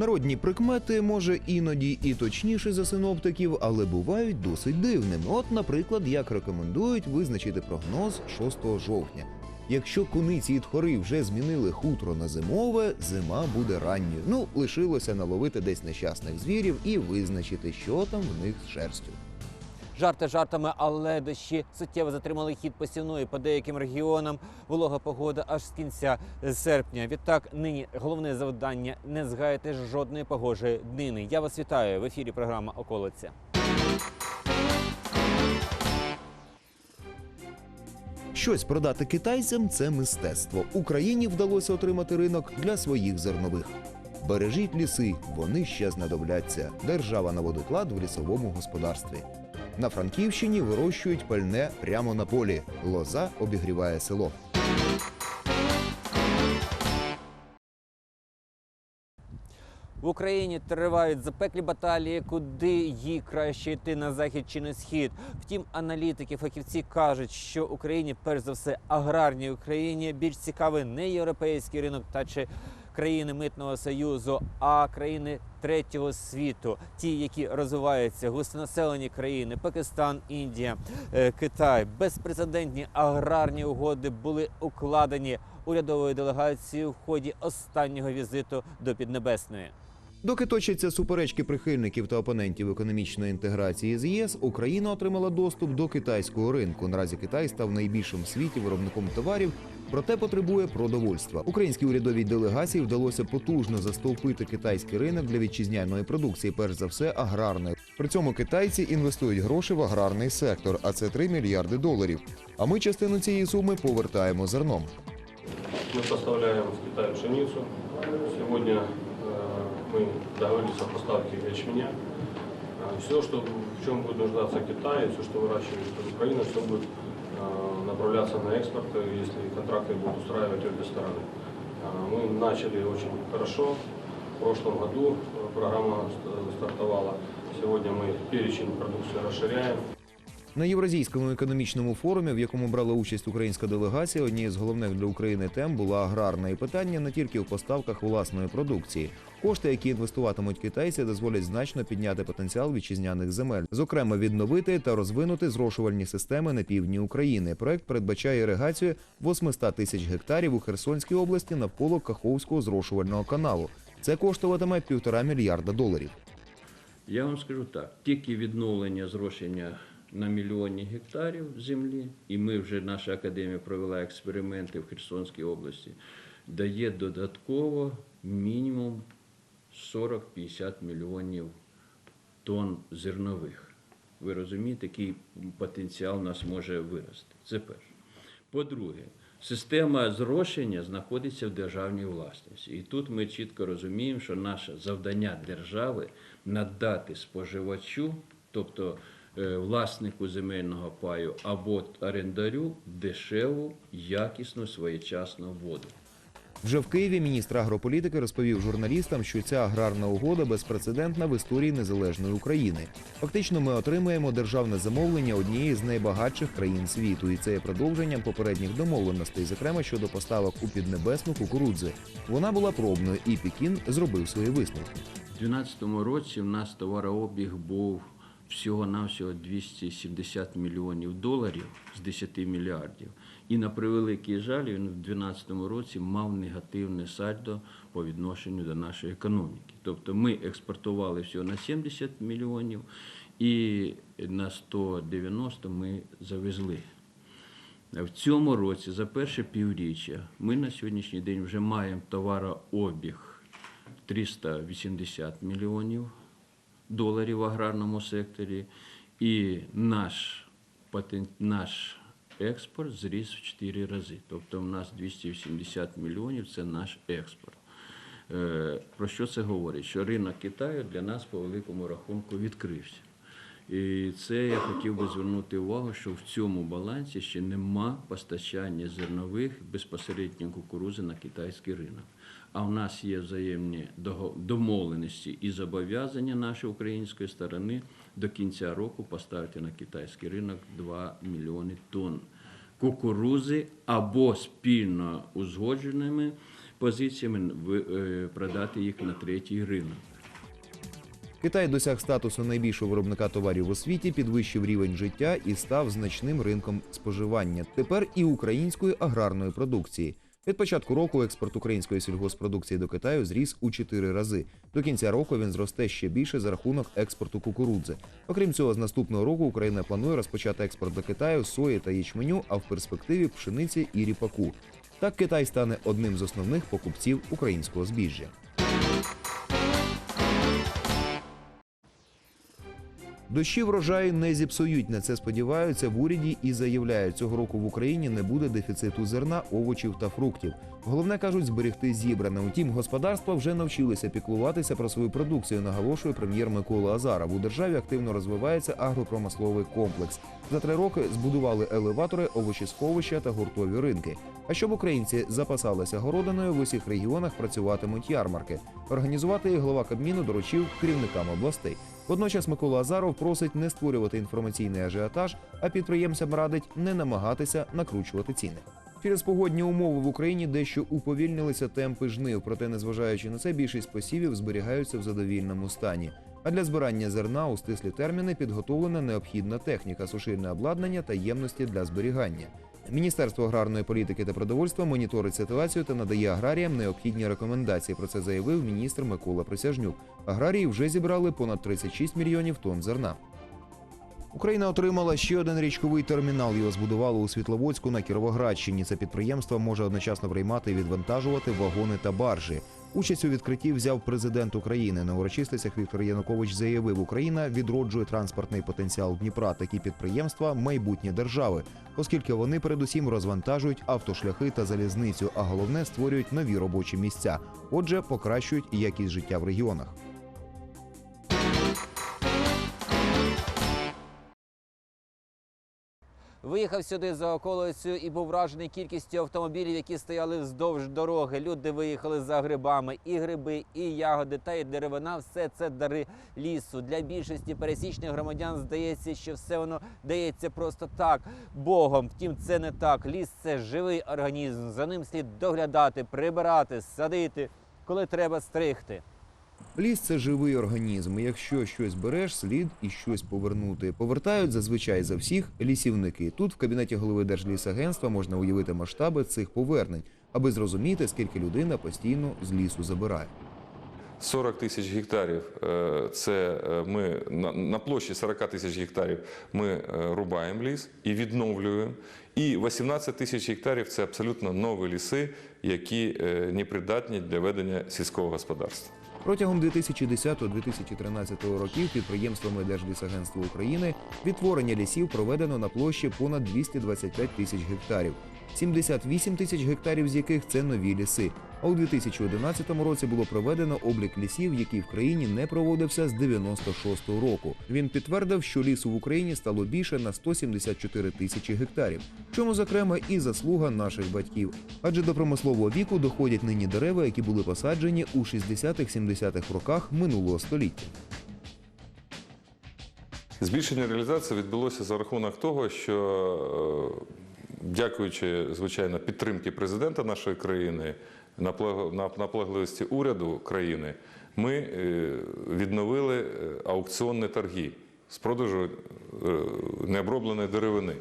Народні прикмети може іноді і точніше за синоптиків, але бувають досить дивними. От, наприклад, як рекомендують визначити прогноз 6 жовтня. Якщо куниці і тхори вже змінили хутро на зимове, зима буде ранньою. Ну, лишилося наловити десь нещасних звірів і визначити, що там в них з шерстю. Жарти жартами, але дощі суттєво затримали хід посівної по деяким регіонам. Волога погода аж з кінця серпня. Відтак, нині головне завдання не згаяти жодної погожої днини. Я вас вітаю в ефірі. Програма Околиця. Щось продати китайцям це мистецтво. Україні вдалося отримати ринок для своїх зернових. Бережіть ліси, вони ще знадобляться. Держава на водоклад в лісовому господарстві. На Франківщині вирощують пальне прямо на полі. Лоза обігріває село. В Україні тривають запеклі баталії, куди їй краще йти на захід чи на схід. Втім, аналітики, фахівці кажуть, що Україні, перш за все, аграрній Україні більш цікавий не європейський ринок та чи країни митного союзу, а країни третього світу, ті, які розвиваються, густонаселені країни, Пакистан, Індія, е, Китай. Безпрецедентні аграрні угоди були укладені урядовою делегацією в ході останнього візиту до Піднебесної. Доки точаться суперечки прихильників та опонентів економічної інтеграції з ЄС, Україна отримала доступ до китайського ринку. Наразі Китай став найбільшим в світі виробником товарів, проте потребує продовольства. Українській урядовій делегації вдалося потужно застовпити китайський ринок для вітчизняної продукції, перш за все аграрної. При цьому китайці інвестують гроші в аграрний сектор, а це 3 мільярди доларів. А ми частину цієї суми повертаємо зерном. Мы поставляем в Китай пшеницу. Сегодня э, мы договорились о поставке ячменя. Все, что, в чем будет нуждаться Китай, все, что выращивает Украина, все будет э, направляться на экспорт, э, если контракты будут устраивать обе стороны. Э, Мы начали очень хорошо. В прошлом году э, программа ст- стартовала. Сегодня мы перечень продукции расширяем. На Євразійському економічному форумі, в якому брала участь українська делегація, однією з головних для України тем була аграрна і питання не тільки в поставках власної продукції. Кошти, які інвестуватимуть китайці, дозволять значно підняти потенціал вітчизняних земель, зокрема відновити та розвинути зрошувальні системи на півдні України. Проект передбачає іригацію 800 тисяч гектарів у Херсонській області навколо Каховського зрошувального каналу. Це коштуватиме півтора мільярда доларів. Я вам скажу так: тільки відновлення зрошення на мільйоні гектарів землі, і ми вже наша академія провела експерименти в Херсонській області, дає додатково мінімум 40-50 мільйонів тонн зернових. Ви розумієте, який потенціал у нас може вирости. Це перше. По-друге, система зрошення знаходиться в державній власності. І тут ми чітко розуміємо, що наше завдання держави надати споживачу, тобто е, власнику земельного паю або орендарю, дешеву, якісну, своєчасну воду. Вже в Києві міністр агрополітики розповів журналістам, що ця аграрна угода безпрецедентна в історії незалежної України. Фактично, ми отримаємо державне замовлення однієї з найбагатших країн світу, і це є продовженням попередніх домовленостей, зокрема щодо поставок у піднебесну кукурудзи. Вона була пробною, і Пекін зробив свої висновки. У 2012 році в нас товарообіг був всього-навсього 270 мільйонів доларів з 10 мільярдів. І на превеликий жаль, він в 2012 році мав негативне сальдо по відношенню до нашої економіки. Тобто ми експортували всього на 70 мільйонів і на 190 ми завезли. В цьому році, за перше півріччя, ми на сьогоднішній день вже маємо товарообіг 380 мільйонів доларів в аграрному секторі, і наш, наш експорт зріс в 4 рази. Тобто в нас 280 мільйонів це наш експорт. Е, Про що це говорить? Що ринок Китаю для нас по великому рахунку відкрився. І це я хотів би звернути увагу, що в цьому балансі ще нема постачання зернових безпосередньо кукурузи на китайський ринок. А в нас є взаємні домовленості і зобов'язання нашої української сторони до кінця року поставити на китайський ринок 2 мільйони тонн кукурузи або спільно узгодженими позиціями е, продати їх на третій ринок. Китай досяг статусу найбільшого виробника товарів у світі, підвищив рівень життя і став значним ринком споживання. Тепер і української аграрної продукції. Від початку року експорт української сільгоспродукції до Китаю зріс у 4 рази. До кінця року він зросте ще більше за рахунок експорту кукурудзи. Окрім цього, з наступного року Україна планує розпочати експорт до Китаю сої та ячменю, а в перспективі пшениці і ріпаку. Так Китай стане одним з основних покупців українського збіжжя. Дощі врожаю не зіпсують. На це сподіваються в уряді і заявляють, цього року в Україні не буде дефіциту зерна, овочів та фруктів. Головне кажуть зберегти зібране. Утім, господарства вже навчилися піклуватися про свою продукцію. Наголошує прем'єр Микола Азаров. У державі активно розвивається агропромисловий комплекс. За три роки збудували елеватори, овочесховища та гуртові ринки. А щоб українці запасалися городиною, в усіх регіонах працюватимуть ярмарки. Організувати їх глава Кабміну доручив керівникам областей. Водночас Микола Азаров просить не створювати інформаційний ажіотаж, а підприємцям радить не намагатися накручувати ціни. Через погодні умови в Україні дещо уповільнилися темпи жнив, проте, незважаючи на це, більшість посівів зберігаються в задовільному стані. А для збирання зерна у стислі терміни підготовлена необхідна техніка, сушильне обладнання та ємності для зберігання. Міністерство аграрної політики та продовольства моніторить ситуацію та надає аграріям необхідні рекомендації. Про це заявив міністр Микола Присяжнюк. Аграрії вже зібрали понад 36 мільйонів тонн зерна. Україна отримала ще один річковий термінал. Його збудували у Світловодську на Кіровоградщині. Це підприємство може одночасно приймати і відвантажувати вагони та баржі. Участь у відкритті взяв президент України. На урочистостях Віктор Янукович заявив, Україна відроджує транспортний потенціал Дніпра. Такі підприємства майбутнє держави, оскільки вони передусім розвантажують автошляхи та залізницю, а головне створюють нові робочі місця. Отже, покращують якість життя в регіонах. Виїхав сюди за околицею і був вражений кількістю автомобілів, які стояли вздовж дороги. Люди виїхали за грибами, і гриби, і ягоди, та й деревина. Все це дари лісу. Для більшості пересічних громадян здається, що все воно дається просто так Богом. Втім, це не так. Ліс це живий організм. За ним слід доглядати, прибирати, садити, коли треба стригти. Ліс це живий організм. і Якщо щось береш, слід і щось повернути. Повертають зазвичай за всіх лісівники. Тут в кабінеті голови Держлісагентства можна уявити масштаби цих повернень, аби зрозуміти, скільки людина постійно з лісу забирає. 40 тисяч гектарів е, це е, ми на- площі 40 тисяч гектарів ми е, рубаємо ліс і відновлюємо. І 18 тисяч гектарів це абсолютно нові ліси, які непридатні для ведення сільського господарства. Протягом 2010-2013 років підприємствами Держлісагентства України відтворення лісів проведено на площі понад 225 тисяч гектарів. 78 тисяч гектарів з яких це нові ліси. А у 2011 році було проведено облік лісів, який в країні не проводився з 96-го року. Він підтвердив, що лісу в Україні стало більше на 174 тисячі гектарів. Чому зокрема і заслуга наших батьків. Адже до промислового віку доходять нині дерева, які були посаджені у 60-70-х роках минулого століття. Збільшення реалізації відбулося за рахунок того, що е, дякуючи звичайно підтримки президента нашої країни, наплаг- на- наполегливості уряду країни, ми е, відновили е, аукціонні торги з продажу е, необробленої деревини.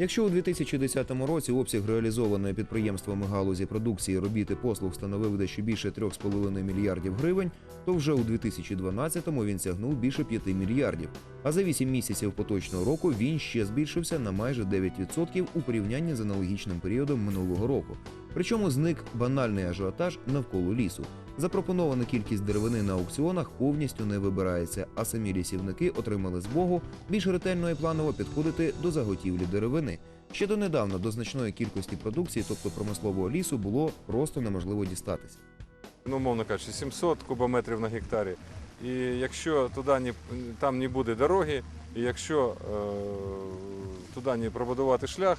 Якщо у 2010 році обсяг реалізованої підприємствами галузі продукції робіт і послуг становив дещо більше 3,5 мільярдів гривень, то вже у 2012-му він сягнув більше 5 мільярдів. А за 8 місяців поточного року він ще збільшився на майже 9% у порівнянні з аналогічним періодом минулого року. Причому зник банальний ажіотаж навколо лісу. Запропонована кількість деревини на аукціонах повністю не вибирається, а самі лісівники отримали змогу більш ретельно і планово підходити до заготівлі деревини. Ще донедавна до значної кількості продукції, тобто промислового лісу, було просто неможливо дістатися. ну, умовно кажучи, 700 кубометрів на гектарі. І якщо туди там не буде дороги, і якщо е, туди не пробудувати шлях,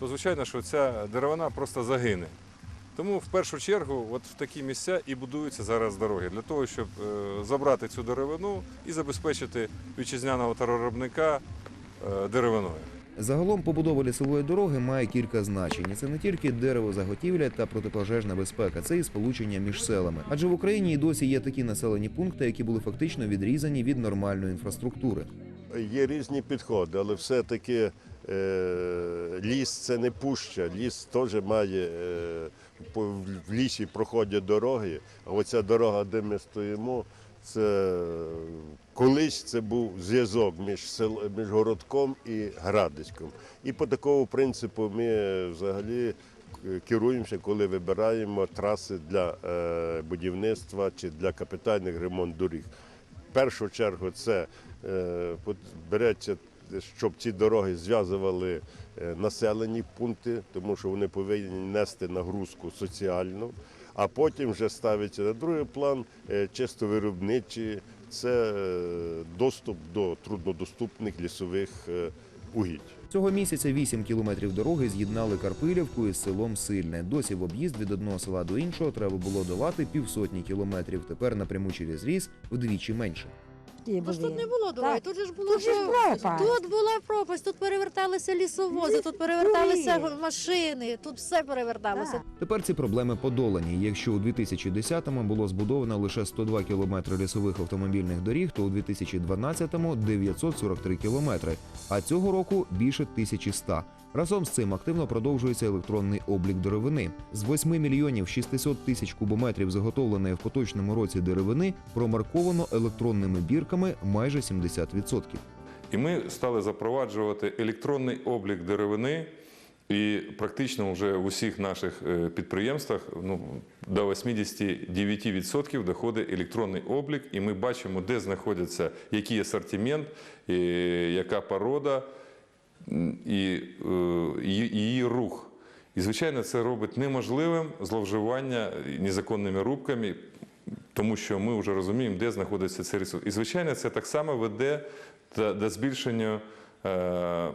то звичайно, що ця деревина просто загине. Тому в першу чергу от в такі місця і будуються зараз дороги для того, щоб е, забрати цю деревину і забезпечити вітчизняного товаровиробника е, деревиною. Загалом побудова лісової дороги має кілька значень. Це не тільки деревозаготівля та протипожежна безпека, це і сполучення між селами. Адже в Україні і досі є такі населені пункти, які були фактично відрізані від нормальної інфраструктури. Є різні підходи, але все-таки е, ліс це не пуща. Ліс теж має е, в лісі проходять дороги. А оця дорога, де ми стоїмо, це колись це був зв'язок між сел, між городком і Градиськом. І по такому принципу ми взагалі керуємося, коли вибираємо траси для е, будівництва чи для капітальних ремонт доріг. В першу чергу це е, береться, щоб ці дороги зв'язували е, населені пункти, тому що вони повинні нести нагрузку соціальну, а потім вже ставиться на другий план е, чисто виробничі, це е, доступ до труднодоступних лісових угідь. Цього місяця 8 кілометрів дороги з'єднали Карпилівку із селом Сильне. Досі в об'їзд від одного села до іншого треба було долати півсотні кілометрів. Тепер напряму через ліс вдвічі менше. Тож тут не було дороги, Так. тут же ж було Тут же ж пропасть. Тут була пропасть, тут переверталися лісовози, тут переверталися машини, тут все переверталося. Так. Тепер ці проблеми подолані. Якщо у 2010-му було збудовано лише 102 кілометри лісових автомобільних доріг, то у 2012-му 943 кілометри, а цього року більше 1100. Разом з цим активно продовжується електронний облік деревини. З 8 мільйонів 600 тисяч кубометрів заготовленої в поточному році деревини промарковано електронними бірками майже 70%. І ми стали запроваджувати електронний облік деревини. І практично вже в усіх наших е, підприємствах ну, до 89% доходить електронний облік, і ми бачимо, де знаходяться, який асортимент, і яка порода і е, її її рух. І, звичайно, це робить неможливим зловживання незаконними рубками, тому що ми вже розуміємо, де знаходиться цей ресурс. І, звичайно, це так само веде до збільшення е,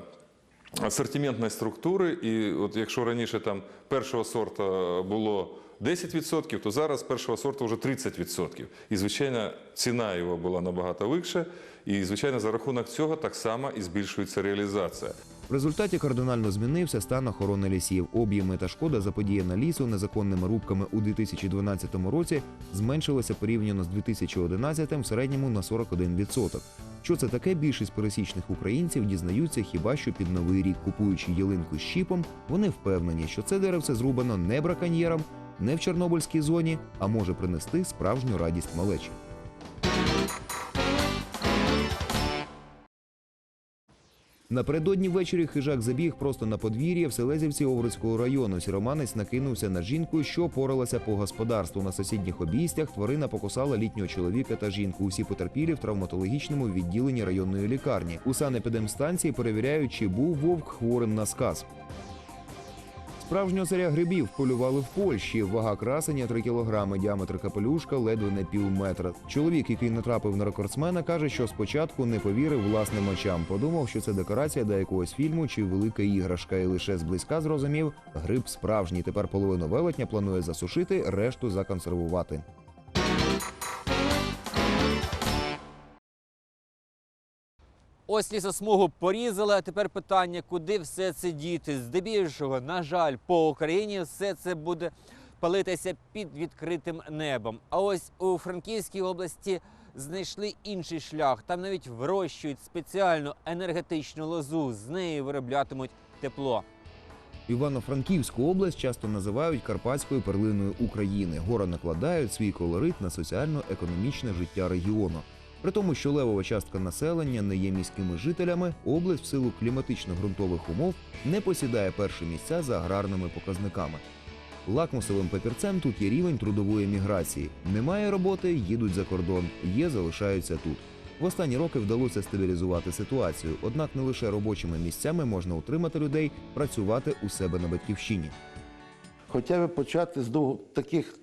асортиментної структури. І от якщо раніше там першого сорту було 10%, то зараз першого сорту вже 30%. І, звичайно, ціна його була набагато вища. І, звичайно, за рахунок цього так само і збільшується реалізація. В результаті кардинально змінився стан охорони лісів. Об'єми та шкода заподіяна лісу незаконними рубками у 2012 році зменшилася порівняно з 2011 в середньому на 41%. Що це таке, більшість пересічних українців дізнаються хіба що під новий рік, купуючи ялинку з щіпом, вони впевнені, що це деревце зрубано не браконьєром, не в Чорнобильській зоні, а може принести справжню радість малечі. Напередодні ввечері хижак забіг просто на подвір'я в Селезівці Овруцького району. Сіроманець накинувся на жінку, що поралася по господарству. На сусідніх обійстях тварина покусала літнього чоловіка та жінку. Усі потерпілі в травматологічному відділенні районної лікарні. У санепідемстанції перевіряють, чи був вовк хворим на сказ. Справжнього царя грибів полювали в Польщі. Вага красення 3 кілограми, діаметр капелюшка ледве не пів метра. Чоловік, який натрапив на рекордсмена, каже, що спочатку не повірив власним очам. Подумав, що це декорація до якогось фільму чи велика іграшка, і лише зблизька зрозумів, гриб справжній. Тепер половину велетня планує засушити, решту законсервувати. Ось лісосмугу порізали, а тепер питання, куди все це діти. Здебільшого, на жаль, по Україні все це буде палитися під відкритим небом. А ось у Франківській області знайшли інший шлях. Там навіть вирощують спеціальну енергетичну лозу, з неї вироблятимуть тепло. Івано-Франківську область часто називають карпатською перлиною України. Гори накладають свій колорит на соціально-економічне життя регіону. При тому, що левова частка населення не є міськими жителями, область в силу кліматично-ґрунтових умов не посідає перші місця за аграрними показниками. Лакмусовим папірцем тут є рівень трудової міграції. Немає роботи, їдуть за кордон, є, залишаються тут. В останні роки вдалося стабілізувати ситуацію, однак не лише робочими місцями можна утримати людей працювати у себе на батьківщині. хоча б почати з таких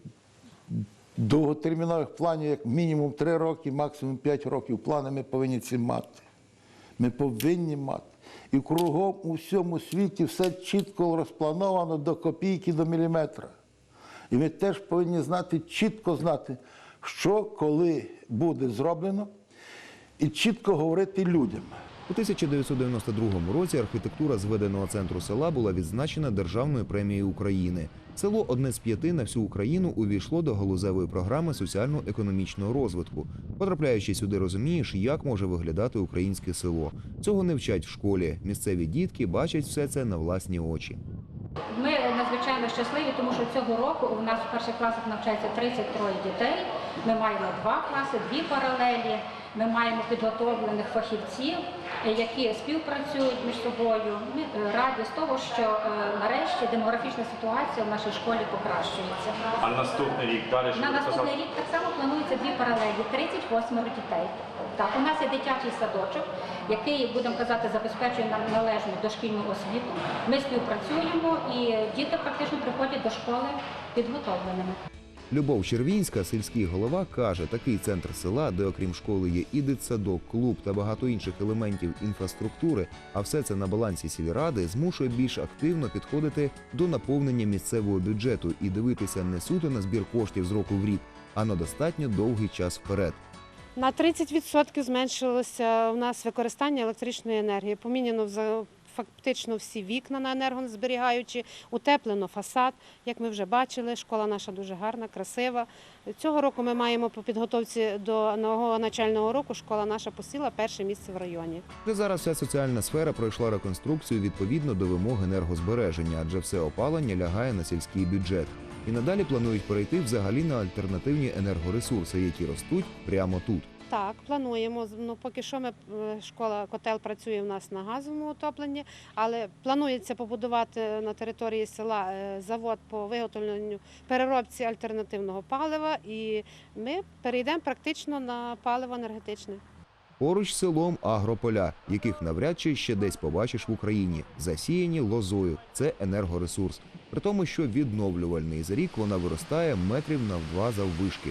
довготермінових планів, як мінімум 3 роки, максимум 5 років. Плани ми повинні ці мати. Ми повинні мати. І кругом у всьому світі все чітко розплановано до копійки, до міліметра. І ми теж повинні знати, чітко знати, що коли буде зроблено, і чітко говорити людям. У 1992 році архітектура зведеного центру села була відзначена Державною премією України. Село одне з п'яти на всю Україну увійшло до галузевої програми соціально-економічного розвитку. Потрапляючи сюди, розумієш, як може виглядати українське село. Цього не вчать в школі. Місцеві дітки бачать все це на власні очі. Ми надзвичайно щасливі, тому що цього року у нас в перших класах навчається 33 дітей. Ми маємо два класи, дві паралелі. Ми маємо підготовлених фахівців, е, які співпрацюють між собою. Ми е, раді з того, що е, нарешті демографічна ситуація в нашій школі покращується. А наступний рік далі що На наступний казали? рік так само планується дві паралелі 38 дітей. Так, у нас є дитячий садочок, який, будемо казати, забезпечує нам належну дошкільну освіту. Ми співпрацюємо і діти практично приходять до школи підготовленими. Любов Червінська, сільський голова, каже, такий центр села, де окрім школи є і дитсадок, клуб та багато інших елементів інфраструктури, а все це на балансі сільради, змушує більш активно підходити до наповнення місцевого бюджету і дивитися не суто на збір коштів з року в рік, а на достатньо довгий час вперед. На 30% зменшилося у нас використання електричної енергії. Поміняно вза- фактично всі вікна на енергозберігаючі, утеплено фасад. Як ми вже бачили, школа наша дуже гарна, красива. Цього року ми маємо по підготовці до нового навчального року. Школа наша посіла перше місце в районі. Вже зараз вся соціальна сфера пройшла реконструкцію відповідно до вимог енергозбереження, адже все опалення лягає на сільський бюджет. І надалі планують перейти взагалі на альтернативні енергоресурси, які ростуть прямо тут. Так, плануємо. Ну, поки що ми е, школа котел працює в нас на газовому отопленні, але планується побудувати на території села е, завод по виготовленню переробці альтернативного палива, і ми перейдемо практично на паливо енергетичне. Поруч селом агрополя, яких навряд чи ще десь побачиш в Україні, засіяні лозою. Це енергоресурс. При тому, що відновлювальний за рік вона виростає метрів на два заввишки.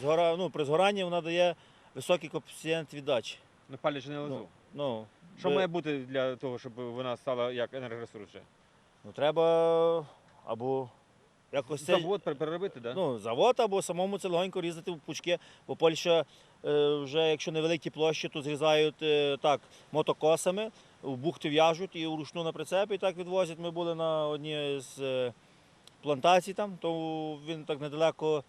Згора, ну, при згоранні вона дає високий коефіцієнт віддачі. Не палячи не лозу. Ну, Що би- має бути для того, щоб вона стала як енергоресурс? вже? ну, треба або якось це, Завод пер- переробити, да? ну, завод, або самому це легонько різати в пучки, бо Польща е, вже, якщо невеликі площі, то зрізають е, так мотокосами, в бухти в'яжуть і вручну на прицепі і так відвозять. Ми були на одній з е, плантацій там, то він так недалеко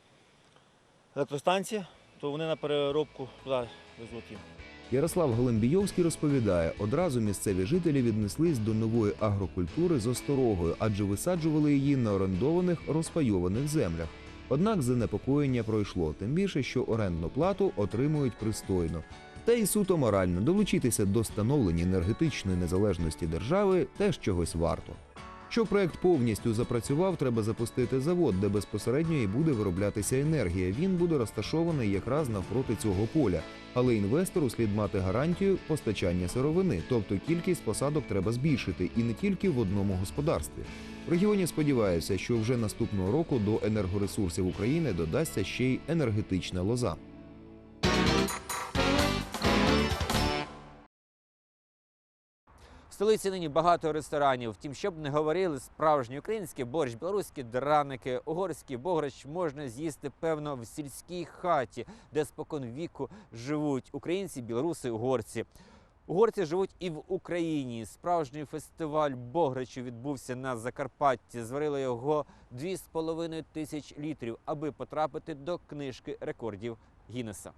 електростанція, то вони на переробку туди везуть їм. Ярослав Голембійовський розповідає, одразу місцеві жителі віднеслись до нової агрокультури з осторогою, адже висаджували її на орендованих розпайованих землях. Однак занепокоєння пройшло, тим більше, що орендну плату отримують пристойно. Та й суто морально долучитися до становлення енергетичної незалежності держави теж чогось варто. Щоб проект повністю запрацював, треба запустити завод, де безпосередньо і буде вироблятися енергія. Він буде розташований якраз навпроти цього поля. Але інвестору слід мати гарантію постачання сировини, тобто кількість посадок треба збільшити і не тільки в одному господарстві. В регіоні сподіваються, що вже наступного року до енергоресурсів України додасться ще й енергетична лоза. Столиці нині багато ресторанів. Втім, щоб не говорили справжній український борщ, білоруські драники, угорський бограч можна з'їсти певно в сільській хаті, де спокон віку живуть українці, білоруси, угорці. Угорці живуть і в Україні. Справжній фестиваль бограчу відбувся на Закарпатті. Зварили його 2,5 тисяч літрів, аби потрапити до книжки рекордів Гіннеса.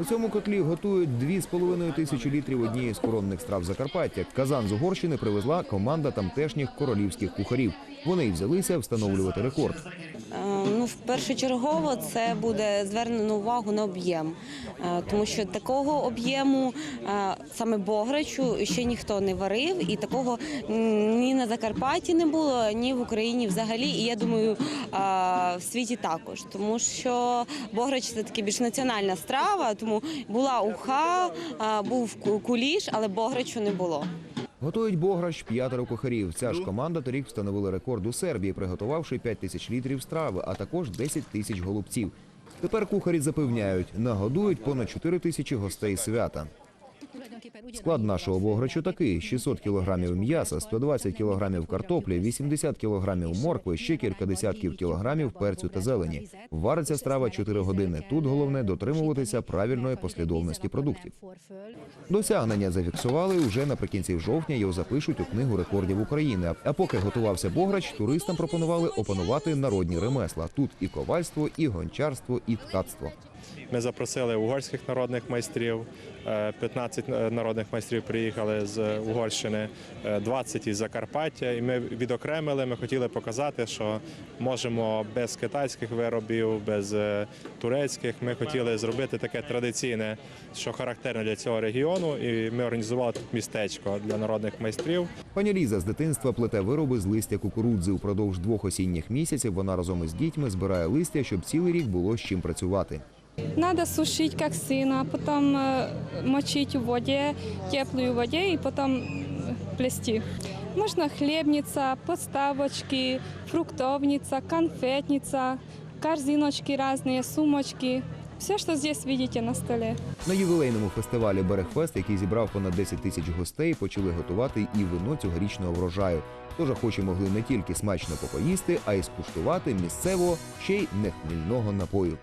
У цьому котлі готують 2,5 тисячі літрів однієї з коронних страв Закарпаття. Казан з Угорщини привезла команда тамтешніх королівських кухарів. Вони й взялися встановлювати рекорд. Е, Ну, першочергово це буде звернено увагу на об'єм, Е, тому що такого об'єму е, саме бограчу ще ніхто не варив, і такого ні на Закарпатті не було, ні в Україні взагалі. І я думаю, в світі також, тому що бограч це таки більш національна страва, тому була уха, був куліш, але бограчу не було. Готують бограш п'ятеро кухарів. Ця ж команда торік встановила рекорд у Сербії, приготувавши 5 тисяч літрів страви, а також 10 тисяч голубців. Тепер кухарі запевняють, нагодують понад 4 тисячі гостей свята. Склад нашого бограчу такий: 600 кілограмів м'яса, 120 кілограмів картоплі, 80 кілограмів моркви, ще кілька десятків кілограмів перцю та зелені. Вариться страва 4 години. Тут головне дотримуватися правильної послідовності продуктів. Досягнення зафіксували уже наприкінці жовтня. Його запишуть у книгу рекордів України. А поки готувався бограч, туристам пропонували опанувати народні ремесла. Тут і ковальство, і гончарство, і ткацтво. Ми запросили угорських народних майстрів. е, 15 народних майстрів приїхали з Угорщини, е, 20 із Закарпаття. І ми відокремили. Ми хотіли показати, що можемо без китайських виробів, без е, турецьких. Ми хотіли зробити таке традиційне, що характерне для цього регіону. І ми організували тут містечко для народних майстрів. Пані Ліза з дитинства плете вироби з листя кукурудзи. Упродовж двох осінніх місяців вона разом із дітьми збирає листя, щоб цілий рік було з чим працювати. Надо сушить как сына, потом э, мочить в воде, теплой воде и потом э, плести. Можно хлебница, подставочки, фруктовница, конфетница, корзиночки разные, сумочки. Все, что здесь видите на столе. На ювілейному фестивалі Берегфест, який зібрав понад 10 тисяч гостей, почали готувати і вино цьогорічного врожаю. Тож охочі могли не тільки смачно попоїсти, а й скуштувати місцевого ще й нехмільного напою.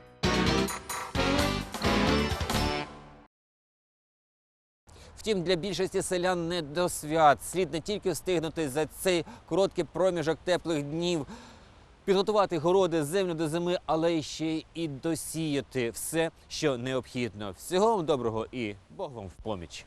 Втім, для більшості селян не до свят. Слід не тільки встигнути за цей короткий проміжок теплих днів, підготувати городи, землю до зими, але ще і досіяти все, що необхідно. Всього вам доброго і Бог вам в поміч.